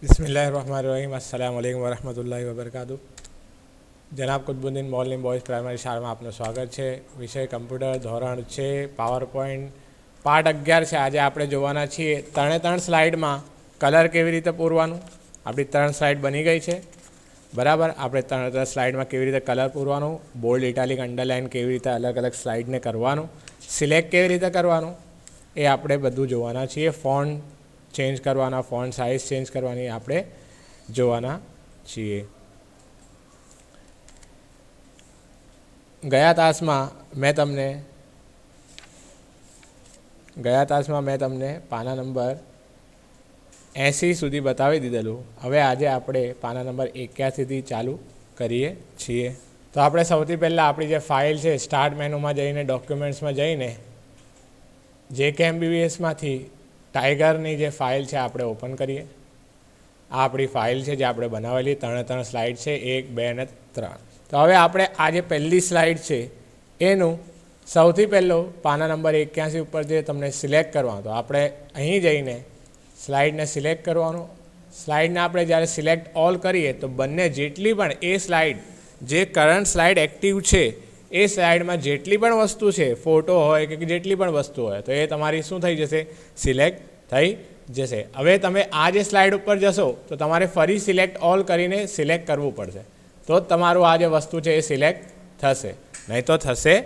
અસ્સલામ વાલેકુમ વરહમતુલ્લાહિ વબરકાતુ જનાબ કુતબુદ્દીન મોલિમ બોયઝ પ્રાઇમરી શાળામાં આપનું સ્વાગત છે વિષય કમ્પ્યુટર ધોરણ છે પાવર પોઈન્ટ પાર્ટ અગિયાર છે આજે આપણે જોવાના છીએ ત્રણે ત્રણ સ્લાઇડમાં કલર કેવી રીતે પૂરવાનું આપણી ત્રણ સ્લાઇડ બની ગઈ છે બરાબર આપણે ત્રણ ત્રણ સ્લાઇડમાં કેવી રીતે કલર પૂરવાનું બોલ્ડ ઇટાલિક અંડરલાઇન કેવી રીતે અલગ અલગ સ્લાઇડને કરવાનું સિલેક્ટ કેવી રીતે કરવાનું એ આપણે બધું જોવાના છીએ. ફોન ચેન્જ કરવાના ફોન સાઇઝ ચેન્જ કરવાની આપણે જોવાના છીએ ગયા તાસમાં મેં તમને ગયા તાસમાં મેં તમને પાના નંબર એંસી સુધી બતાવી દીધેલું હવે આજે આપણે પાના નંબર એક્યાસીથી ચાલુ કરીએ છીએ તો આપણે સૌથી પહેલાં આપણી જે ફાઇલ છે સ્ટાર્ટ મેનુમાં જઈને ડોક્યુમેન્ટ્સમાં જઈને જે કે એમબીબીએસમાંથી ટાઈગરની જે ફાઇલ છે આપણે ઓપન કરીએ. આ આપણી ફાઇલ છે જે આપણે બનાવેલી, ત્રણે ત્રણ સ્લાઇડ છે, એક, બે અને ત્રણ. તો હવે આપણે આ જે પહેલી સ્લાઇડ છે, એનું સૌથી પહેલો પાના નંબર એક્યાસી ઉપર જે તમને સિલેક્ટ કરવાનો તો આપણે અહીં જઈને સ્લાઇડને સિલેક્ટ કરવાનું. સ્લાઇડને આપણે જ્યારે સિલેક્ટ ઓલ કરીએ, તો બંને જેટલી પણ એ સ્લાઇડ, જે કરંટ સ્લાઇડ એક્ટિવ છે એ સ્લાઇડમાં જેટલી પણ વસ્તુ છે, ફોટો હોય કે જેટલી પણ વસ્તુ હોય, તો એ તમારી શું થઈ જશે? સિલેક્ટ થઈ જશે. હવે તમે આ જે સ્લાઇડ ઉપર જશો, તો તમારે ફરી સિલેક્ટ ઓલ કરીને સિલેક્ટ કરવું પડશે. તો જ તમારું આ જે વસ્તુ છે, એ સિલેક્ટ થશે. નહીં તો થશે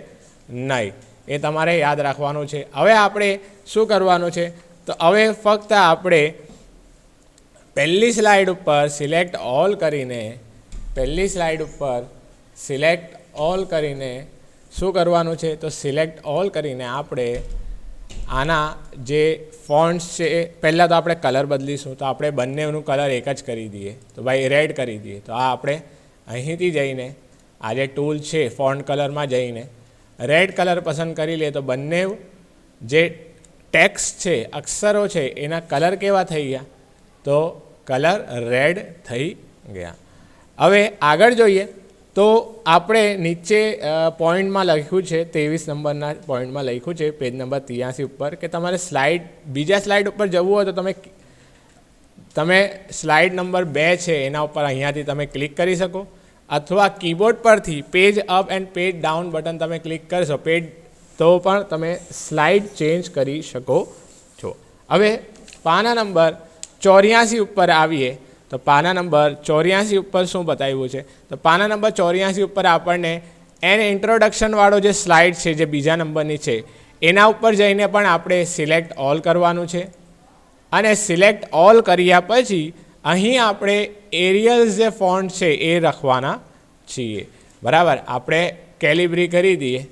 નહીં. એ તમારે યાદ રાખવાનું છે. હવે આપણે શું કરવાનું છે? તો હવે ફક્ત આપણે પહેલી સ્લાઇડ ઉપર સિલેક્ટ ઓલ કરીને, પહેલી સ્લાઇડ ઉપર સિલેક્ટ ઓલ કરીને શું કરવાનું છે? તો સિલેક્ટ ઓલ કરીને આપણે આના જે ફોન્ટ્સ છે, એ પહેલાં તો આપણે કલર બદલીશું. તો આપણે બંનેનું કલર એક જ કરી દઈએ. તો ભાઈ રેડ કરી દઈએ. તો આ આપણે અહીંથી જઈને, આ જે ટૂલ છે ફોન્ટ કલરમાં જઈને રેડ કલર પસંદ કરી લે તો બંને જે ટેક્સ છે, અક્ષરો છે, એના કલર કેવા થઈ ગયા? તો કલર રેડ થઈ ગયા. હવે આગળ જોઈએ. તો આપણે નીચે પોઈન્ટમાં લખ્યું છે, ત્રેવીસ નંબરના પોઈન્ટમાં લખ્યું છે પેજ નંબર ત્રિયાસી ઉપર, કે તમારે સ્લાઇડ બીજા સ્લાઇડ ઉપર જવું હોય તો તમે તમે સ્લાઇડ નંબર બે છે, એના ઉપર અહીંયાથી તમે ક્લિક કરી શકો. અથવા કીબોર્ડ પરથી page up and page down button તમે ક્લિક કરશો પેજ તો પણ તમે સ્લાઇડ ચેન્જ કરી શકો છો. હવે પાના નંબર ચોર્યાસી ઉપર આવીએ. તો પાના નંબર ચોર્યાસી ઉપર શું બતાવ્યું છે? તો પાના નંબર ચોર્યાસી ઉપર આપણને એન ઇન્ટ્રોડક્શનવાળો જે સ્લાઇડ છે, જે બીજા નંબરની છે, એના ઉપર જઈને પણ આપણે સિલેક્ટ ઓલ કરવાનું છે. અને સિલેક્ટ ઓલ કર્યા પછી અહીં આપણે એરિયલ જે ફોન્ટ છે, એ રાખવાના છીએ. બરાબર? આપણે કેલિબ્રી કરી દઈએ.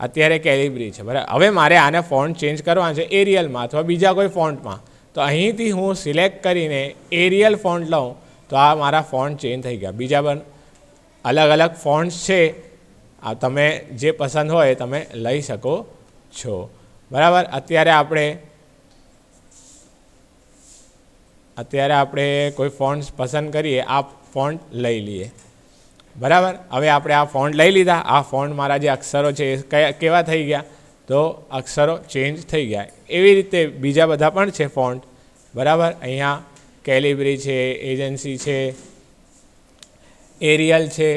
અત્યારે કેલિબ્રી છે. બરાબર? હવે મારે આને ફોન્ટ ચેન્જ કરવાનો છે એરિયલમાં અથવા બીજા કોઈ ફોન્ટમાં તો અહીંથી હું સિલેક્ટ કરીને એરિયલ ફોન્ટ લઉં, તો આ મારા ફોન્ટ ચેન્જ થઈ ગયા. બીજા પણ અલગ અલગ ફોન્ટ્સ છે, આ તમે જે પસંદ હોય તમે લઈ શકો છો. બરાબર? અત્યારે આપણે અત્યારે આપણે કોઈ ફોન્ટ્સ પસંદ કરીએ, આ ફોન્ટ લઈ લઈએ. બરાબર? હવે આપણે આ ફોન્ટ લઈ લીધા. આ ફોન્ટ મારા જે અક્ષરો છે એ કયા, કેવા થઈ ગયા? તો અક્ષરો ચેન્જ થઈ ગયા. એવી રીતે બીજા બધા પણ છે ફોન્ટ બરાબર? અહીંયા કેલિબ્રી છે એજન્સી છે એરિયલ છે,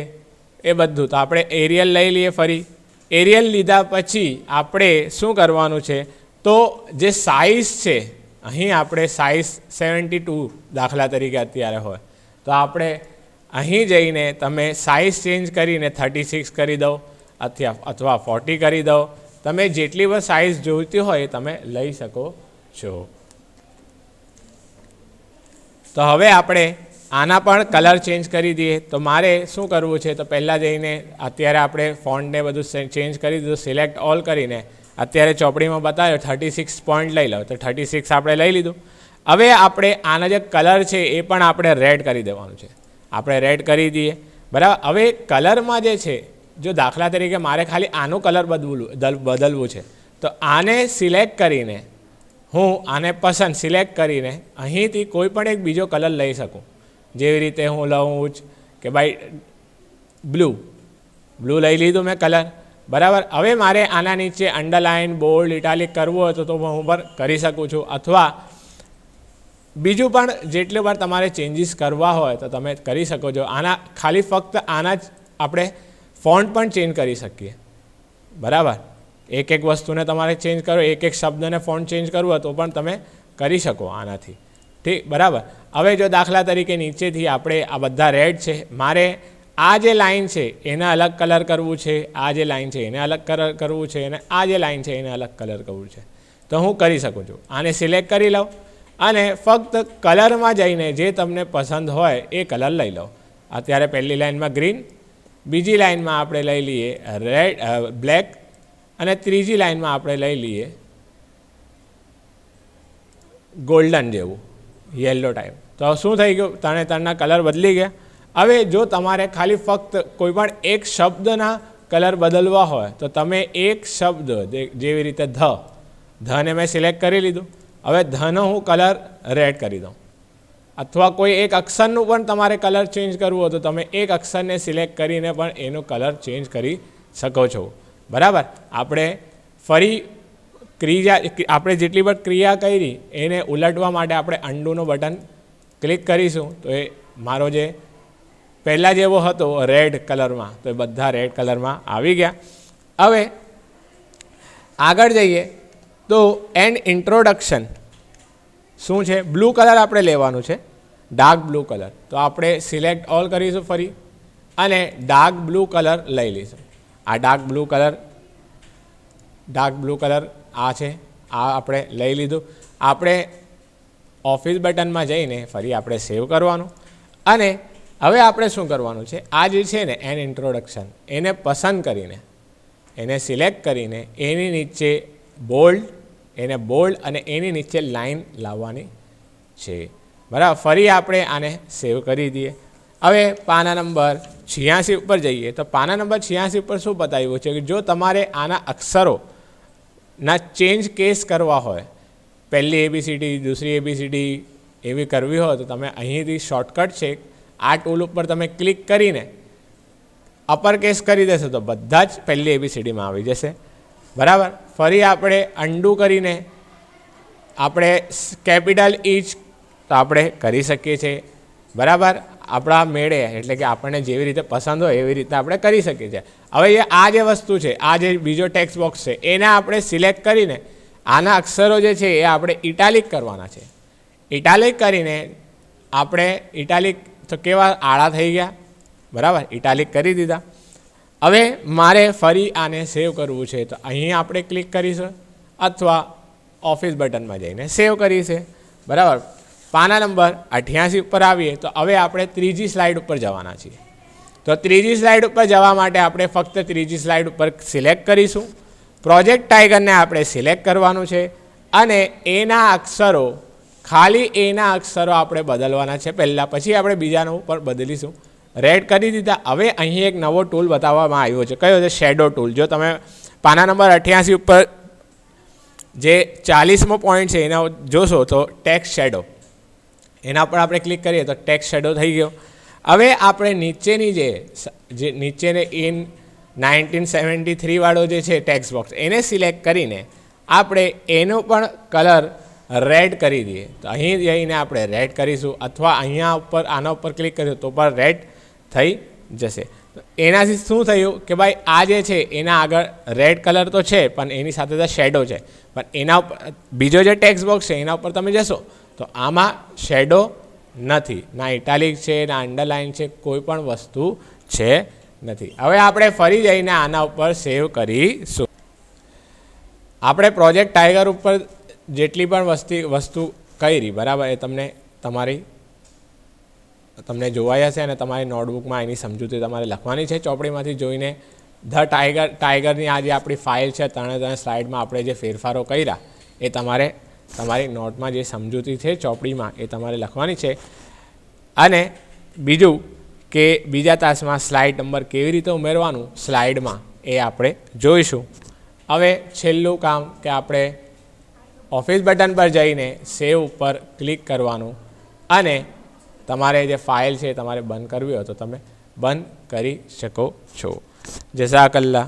એ બધું. તો આપણે એરિયલ લઈ લઈએ ફરી. એરિયલ લીધા પછી આપણે શું કરવાનું છે? તો જે સાઇઝ છે, અહીં આપણે સાઇઝ સેવન્ટી ટુ દાખલા તરીકે અત્યારે હોય. તો આપણે અહીં જઈને તમે સાઇઝ ચેન્જ કરીને થર્ટી સિક્સ કરી દો, અથવા ફોર્ટી કરી દો. તમે જેટલી પણ સાઇઝ જોઈતી હોય તમે લઈ શકો છો. તો હવે આપણે આના પણ કલર ચેન્જ કરી દઈએ. તો મારે શું કરવું છે? તો પહેલાં જઈને અત્યારે આપણે ફોન્ટને બધું ચેન્જ કરી દીધું સિલેક્ટ ઓલ કરીને અત્યારે ચોપડીમાં બતાવ્યો થર્ટી સિક્સ પોઈન્ટ લઈ લો. તો થર્ટી સિક્સ આપણે લઈ લીધું. હવે આપણે આના જે કલર છે એ પણ આપણે રેડ કરી દેવાનું છે. આપણે રેડ કરી દઈએ. બરાબર? હવે કલરમાં જે છે જો દાખલા તરીકે મારે ખાલી આનું કલર બદલવું બદલવું છે, તો આને સિલેક્ટ કરીને હું આને પસંદ સિલેક્ટ કરીને અહીંથી કોઈ પણ એક બીજો કલર લઈ શકું. જેવી રીતે હું લઉં જ કે ભાઈ બ્લુ બ્લુ લઈ લીધું મેં કલર બરાબર? હવે મારે આના નીચે અંડરલાઇન બોલ્ડ ઇટાલિક કરવું હોય તો હું પર કરી શકું છું. અથવા બીજું પણ જેટલી વાર તમારે ચેન્જીસ કરવા હોય તો તમે કરી શકો છો. આના ખાલી ફક્ત આના જ આપણે ફોન્ટ પણ ચેન્જ કરી શકીએ. બરાબર? એક એક વસ્તુને તમારે ચેન્જ કરો, એક એક શબ્દને ફોન્ટ ચેન્જ કરવું તો પણ તમે કરી શકો આનાથી. ઠીક? બરાબર? હવે જો દાખલા તરીકે નીચેથી આપણે આ બધા રેડ છે, મારે આ જે લાઈન છે એને અલગ કલર કરવું છે, આ જે લાઈન છે એને અલગ કલર કરવું છે અને આ જે લાઈન છે એને અલગ કલર કરવું છે. તો હું કરી શકું છું. આને સિલેક્ટ કરી લઉં અને ફક્ત કલરમાં જઈને જે તમને પસંદ હોય એ કલર લઈ લો અત્યારે પહેલી લાઈનમાં ગ્રીન બીજી લાઈનમાં આપણે લઈ લઈએ રેડ બ્લેક અને ત્રીજી લાઈનમાં આપણે લઈ લઈએ ગોલ્ડન જેવું યલો ટાઈપ તો શું થઈ ગયું? તણે તણના કલર બદલી ગયા. હવે જો તમારે ખાલી ફક્ત કોઈ પણ એક શબ્દના કલર બદલવા હોય, તો તમે એક શબ્દ જેવી રીતે ધ ધને મેં સિલેક્ટ કરી લીધું. હવે ધનો હું કલર રેડ કરી દઉં. અથવા કોઈ એક અક્ષરનું પણ તમારે કલર ચેન્જ કરવું તો તમે એક અક્ષરને સિલેક્ટ કરીને પણ એનો કલર ચેન્જ કરી શકો છો. બરાબર? આપણે ફરી ક્રિયા, આપણે જેટલી પણ ક્રિયા કરી, એને ઉલટવા માટે આપણે અંડુનું બટન ક્લિક કરીશું. તો એ મારો જે પહેલાં જેવો હતો રેડ કલરમાં તો એ બધા રેડ કલરમાં આવી ગયા. હવે આગળ જઈએ. તો એન્ડ ઇન્ટ્રોડક્શન શું છે? બ્લુ કલર આપણે લેવાનું છે. ડાર્ક બ્લુ કલર તો આપણે સિલેક્ટ ઓલ કરીશું ફરી અને ડાર્ક બ્લુ કલર લઈ લઈશું. આ dark blue colour dark blue colour આ છે. આ આપણે લઈ લીધું. આપણે ઓફિસ બટનમાં જઈને ફરી આપણે સેવ કરવાનું. અને હવે આપણે શું કરવાનું છે? આ જે છે ને, એન ઇન્ટ્રોડક્શન એને પસંદ કરીને, એને સિલેક્ટ કરીને એની નીચે બોલ્ડ એને બોલ્ડ અને એની નીચે લાઈન લાવવાની છે. બરાબર, ફરી આપણે આને સેવ કરી દઈએ. હવે પાના નંબર છ્યાસી ઉપર જઈએ. તો પાના નંબર છ્યાસી ઉપર શું બતાવ્યું છે કે જો તમારે આના અક્ષરોના ચેન્જ કેસ કરવા હોય, પહેલી એબીસીડી દૂસરી એબીસીડી એવી કરવી હોય, તો તમે અહીંથી શોર્ટકટ છે, આ ટૂલ ઉપર તમે ક્લિક કરીને અપર કેસ કરી દેશો, તો બધા જ પહેલી એબીસીડીમાં આવી જશે. બરાબર? ફરી આપણે અંડુ કરીને આપણે કેપિટલ ઇચ તો આપણે કરી શકીએ છીએ. બરાબર? આપણા મેળે, એટલે કે આપણને જેવી રીતે પસંદ હોય એવી રીતે આપણે કરી શકીએ છીએ. હવે એ આ જે વસ્તુ છે, આ જે બીજો ટેક્સ્ટ બોક્સ છે, એને આપણે સિલેક્ટ કરીને આના અક્ષરો જે છે એ આપણે ઇટાલિક કરવાના છે. ઇટાલિક કરીને આપણે ઇટાલિક તો કેવા આળા થઈ ગયા? બરાબર? ઇટાલિક કરી દીધા. હવે મારે ફરી આને સેવ કરવું છે, તો અહીં આપણે ક્લિક કરીશું, અથવા ઓફિસ બટનમાં જઈને સેવ કરીશે. બરાબર? પાના નંબર અઠ્યાસી ઉપર આવીએ, તો હવે આપણે ત્રીજી સ્લાઇડ ઉપર જવાના છીએ. તો ત્રીજી સ્લાઇડ ઉપર જવા માટે આપણે ફક્ત ત્રીજી સ્લાઇડ ઉપર સિલેક્ટ કરીશું. પ્રોજેક્ટ ટાઈગરને આપણે સિલેક્ટ કરવાનું છે, અને એના અક્ષરો, ખાલી એના અક્ષરો આપણે બદલવાના છે. પહેલાં પછી આપણે બીજાનું ઉપર બદલીશું. રેડ કરી દીધા. હવે અહીં એક નવો ટૂલ બતાવવામાં આવ્યો છે. કયો છે? શેડો ટૂલ જો તમે પાના નંબર અઠ્યાસી ઉપર જે ચાલીસમો પોઈન્ટ છે, એના જોશો તો ટેક્સ શેડો એના પર આપણે ક્લિક કરીએ તો ટેક્સ શેડો થઈ ગયો. હવે આપણે નીચેની જે જે નીચેને ઇન નાઇન્ટીન સેવન્ટી થ્રીવાળો જે છે ટેક્સ બોક્સ એને સિલેક્ટ કરીને આપણે એનો પણ કલર રેડ કરી દઈએ. તો અહીં જઈને આપણે રેડ કરીશું અથવા અહીંયા ઉપર આના ઉપર ક્લિક કરીશું તો પણ રેડ થઈ જશે. એનાથી શું થયું કે ભાઈ આ જે છે, એના આગળ રેડ કલર તો છે, પણ એની સાથે તો શેડો છે. પણ એના ઉપર બીજો જે ટેક્સ બોક્સ છે, એના ઉપર તમે જશો, તો આમાં શેડો નથી. ના ઇટાલિક છે, ના અંડરલાઇન છે, કોઈ પણ વસ્તુ છે નથી. હવે આપણે ફરી જઈને આના ઉપર સેવ કરીશું. આપણે પ્રોજેક્ટ ટાઈગર ઉપર જેટલી પણ વસ્તી, વસ્તુ કરી, બરાબર, એ તમને તમારી તમને જોવાઈ હશે અને તમારી નોટબુકમાં એની સમજૂતી તમારે લખવાની છે ચોપડીમાંથી જોઈને. ધ ટાઈગર, ટાઈગરની આ જે આપણી ફાઇલ છે, ત્રણે ત્રણ સ્લાઇડમાં આપણે જે ફેરફારો કર્યા, એ તમારે, તમારી નોટમાં જે સમજૂતી છે ચોપડીમાં એ તમારે લખવાની છે. અને બીજું કે બીજા તાસમાં સ્લાઇડ નંબર કેવી રીતે ઉમેરવાનું, સ્લાઇડમાં એ આપણે જોઈશું. હવે છેલ્લું કામ કે આપણે ઓફિસ બટન પર જઈને સેવ ઉપર ક્લિક કરવાનું. અને તમારે જે ફાઇલ છે તમારે બંધ કરવી હોય તો તમે બંધ કરી શકો છો. જઝાકલ્લા